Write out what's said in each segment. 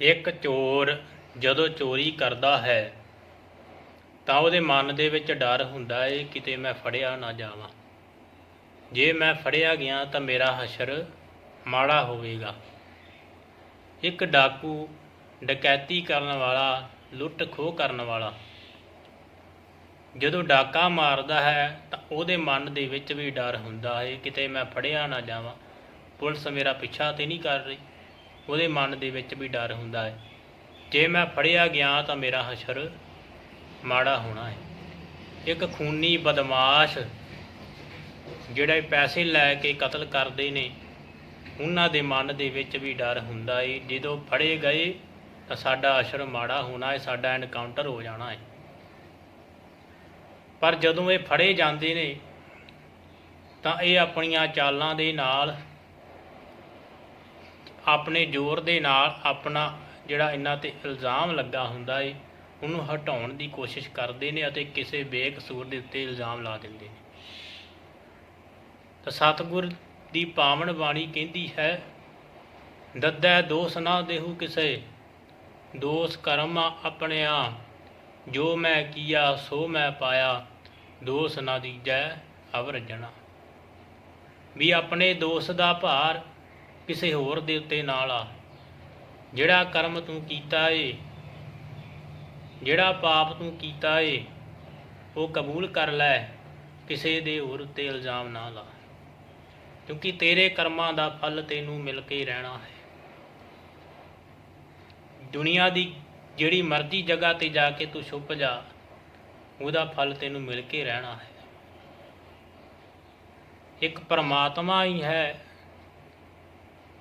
ਇੱਕ ਚੋਰ ਜਦੋਂ ਚੋਰੀ ਕਰਦਾ ਹੈ, ਤਾਂ ਉਹਦੇ ਮਨ ਦੇ ਵਿੱਚ ਡਰ ਹੁੰਦਾ ਏ ਕਿਤੇ ਮੈਂ ਫੜਿਆ ਨਾ ਜਾਵਾਂ। ਜੇ ਮੈਂ ਫੜਿਆ ਗਿਆ ਤਾਂ ਮੇਰਾ ਹਸ਼ਰ ਮਾੜਾ ਹੋਵੇਗਾ। ਇੱਕ ਡਾਕੂ ਡਕੈਤੀ ਕਰਨ ਵਾਲਾ, ਲੁੱਟ ਖੋਹ ਕਰਨ ਵਾਲਾ, ਜਦੋਂ ਡਾਕਾ ਮਾਰਦਾ ਹੈ ਤਾਂ ਉਹਦੇ ਮਨ ਦੇ ਵਿੱਚ ਵੀ ਡਰ ਹੁੰਦਾ ਹੈ ਕਿਤੇ ਮੈਂ ਫੜਿਆ ਨਾ ਜਾਵਾਂ। ਪੁਲਿਸ ਮੇਰਾ ਪਿੱਛਾ ਤੇ ਨਹੀਂ ਕਰ ਰਹੀ। ਉਹਦੇ ਮਨ ਦੇ ਵਿੱਚ ਵੀ ਡਰ ਹੁੰਦਾ ਹੈ। ਜੇ ਮੈਂ ਫੜਿਆ ਗਿਆ ਤਾਂ ਮੇਰਾ ਹਸ਼ਰ ਮਾੜਾ ਹੋਣਾ ਹੈ। ਇੱਕ ਖੂਨੀ ਬਦਮਾਸ਼ ਜਿਹੜੇ ਪੈਸੇ ਲੈ ਕੇ ਕਤਲ ਕਰਦੇ ਨੇ, ਉਹਨਾਂ ਦੇ ਮਨ ਦੇ ਵਿੱਚ ਵੀ ਡਰ ਹੁੰਦਾ ਏ। ਜਦੋਂ ਫੜੇ ਗਏ ਤਾਂ ਸਾਡਾ ਅਸ਼ਰ ਮਾੜਾ ਹੋਣਾ ਹੈ ਸਾਡਾ ਐਨਕਾਊਂਟਰ ਹੋ ਜਾਣਾ ਏ। ਪਰ ਜਦੋਂ ਇਹ ਫੜੇ ਜਾਂਦੇ ਨੇ, ਤਾਂ ਇਹ ਆਪਣੀਆਂ ਚਾਲਾਂ ਦੇ ਨਾਲ ਆਪਣੇ ਜ਼ੋਰ ਦੇ ਨਾਲ ਆਪਣਾ ਜਿਹੜਾ ਇਹਨਾਂ ਤੇ ਇਲਜ਼ਾਮ ਲੱਗਾ ਹੁੰਦਾ ਏ, ਉਹਨੂੰ ਹਟਾਉਣ ਦੀ ਕੋਸ਼ਿਸ਼ ਕਰਦੇ ਨੇ ਅਤੇ ਕਿਸੇ ਬੇਕਸੂਰ ਦੇ ਉੱਤੇ ਇਲਜ਼ਾਮ ਲਾ ਦਿੰਦੇ ਨੇ। ਤਾਂ ਸਤਿਗੁਰ ਦੀ ਪਾਵਨ ਬਾਣੀ ਕਹਿੰਦੀ ਹੈ, ਦੱਦੈ ਦੋਸ ਨਾ ਦੇਹੂ ਕਿਸੇ, ਦੋਸ ਕਰਮ ਆਪਣਿਆ, ਜੋ ਮੈਂ ਕੀਆ ਸੋ ਮੈਂ ਪਾਇਆ, ਦੋਸ ਨਾ ਦੀਜੈ ਅਵਰਜਣਾ ਵੀ ਆਪਣੇ ਦੋਸ ਦਾ ਭਾਰ ਕਿਸੇ ਹੋਰ ਦੇ ਉੱਤੇ ਨਾ ਲਾ ਜਿਹੜਾ ਕਰਮ ਤੂੰ ਕੀਤਾ ਏ, ਜਿਹੜਾ ਪਾਪ ਤੂੰ ਕੀਤਾ ਏ, ਉਹ ਕਬੂਲ ਕਰ ਲੈ, ਕਿਸੇ ਦੇ ਹੋਰ ਉੱਤੇ ਇਲਜ਼ਾਮ ਨਾ ਲਾ। ਕਿਉਂਕਿ ਤੇਰੇ ਕਰਮਾਂ ਦਾ ਫਲ ਤੈਨੂੰ ਮਿਲ ਕੇ ਰਹਿਣਾ ਹੈ। ਦੁਨੀਆ ਦੀ ਜਿਹੜੀ ਮਰਜ਼ੀ ਜਗ੍ਹਾ ਤੇ ਜਾ ਕੇ ਤੂੰ ਛੁਪ ਜਾ, ਉਹਦਾ ਫਲ ਤੈਨੂੰ ਮਿਲ ਕੇ ਰਹਿਣਾ ਹੈ। ਇੱਕ ਪਰਮਾਤਮਾ ਹੀ ਹੈ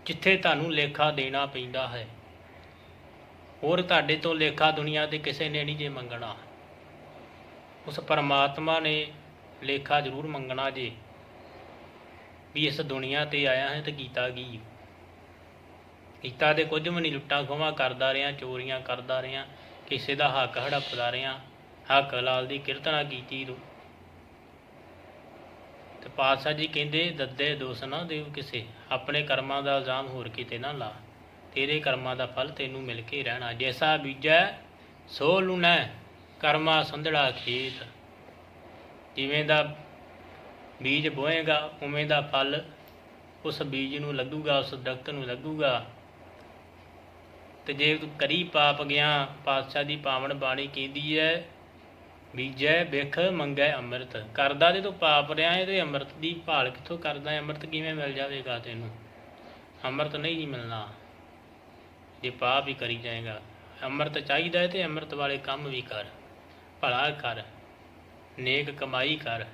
ਜਿੱਥੇ ਤੁਹਾਨੂੰ ਲੇਖਾ ਦੇਣਾ ਪੈਂਦਾ ਹੈ। ਹੋਰ ਤੁਹਾਡੇ ਤੋਂ ਲੇਖਾ ਦੁਨੀਆ ਤੇ ਕਿਸੇ ਨੇ ਨਹੀਂ ਜੇ ਮੰਗਣਾ। ਉਸ ਪਰਮਾਤਮਾ ਨੇ ਲੇਖਾ ਜ਼ਰੂਰ ਮੰਗਣਾ ਜੇ। ਵੀ ਇਸ ਦੁਨੀਆ ਤੇ ਆਇਆ ਹੈ ਤੇ ਕੀਤਾ ਕੀ? ਕੀਤਾ ਤੇ ਕੁਝ ਵੀ ਨਹੀਂ, ਲੁੱਟਾਂ ਖੋਵਾਂ ਕਰਦਾ ਰਿਆਂ ਚੋਰੀਆਂ ਕਰਦਾ ਰਿਆਂ ਕਿਸੇ ਦਾ ਹੱਕ ਹੜੱਪਦਾ ਰਿਆਂ ਹੱਕ ਲਾਲ ਦੀ ਕੀਰਤਨਾ ਕੀਤੀ ਤੂੰ। ਤੇ ਪਾਤਸ਼ਾਹ ਜੀ ਕਹਿੰਦੇ, ਦੱਦੇ ਦੋਸ ਨਾ ਦੇਵ ਕਿਸੇ, ਆਪਣੇ ਕਰਮਾਂ ਦਾ ਇਲਜ਼ਾਮ ਹੋਰ ਕਿਤੇ ਨਾ ਲਾ। ਤੇਰੇ ਕਰਮਾਂ ਦਾ ਫਲ ਤੈਨੂੰ ਮਿਲ ਕੇ ਰਹਿਣਾ। ਜੈਸਾ ਬੀਜੈ, ਸੋ ਲੁਣੈ, ਕਰਮਾ ਸੰਧੜਾ ਖੇਤ। ਜਿਵੇਂ ਦਾ ਬੀਜ ਬੋਏਗਾ, ਉਵੇਂ ਦਾ ਫਲ ਉਸ ਬੀਜ ਨੂੰ ਲੱਗੂਗਾ, ਉਸ ਦਰਖਤ ਨੂੰ ਲੱਗੂਗਾ। ਤੇ ਜੇ ਤੂੰ ਕਰੀ ਪਾਪ ਗਿਆ, ਪਾਤਸ਼ਾਹ ਦੀ ਪਾਵਨ ਬਾਣੀ ਕਹਿੰਦੀ ਹੈ ਬੀਜੈ, ਬਿਖ, ਮੰਗੈ, ਅੰਮ੍ਰਿਤ। ਕਰਦਾ ਤੇ ਤੂੰ ਪਾਪ ਰਿਆ ਹੈ ਤੇ ਅੰਮ੍ਰਿਤ ਦੀ ਭਾਲ ਕਿੱਥੋਂ ਕਰਦਾ ਹੈ ਅੰਮ੍ਰਿਤ ਕਿਵੇਂ ਮਿਲ ਜਾਵੇਗਾ ਤੈਨੂੰ? ਅੰਮ੍ਰਿਤ ਨਹੀਂ ਜੀ ਮਿਲਣਾ। ਜੇ ਪਾਪ ਹੀ ਕਰੀ ਜਾਏਗਾ। ਅੰਮ੍ਰਿਤ ਚਾਹੀਦਾ ਹੈ ਤੇ ਅੰਮ੍ਰਿਤ ਵਾਲੇ ਕੰਮ ਵੀ ਕਰ। ਭਲਾ ਕਰ। ਨੇਕ ਕਮਾਈ ਕਰ।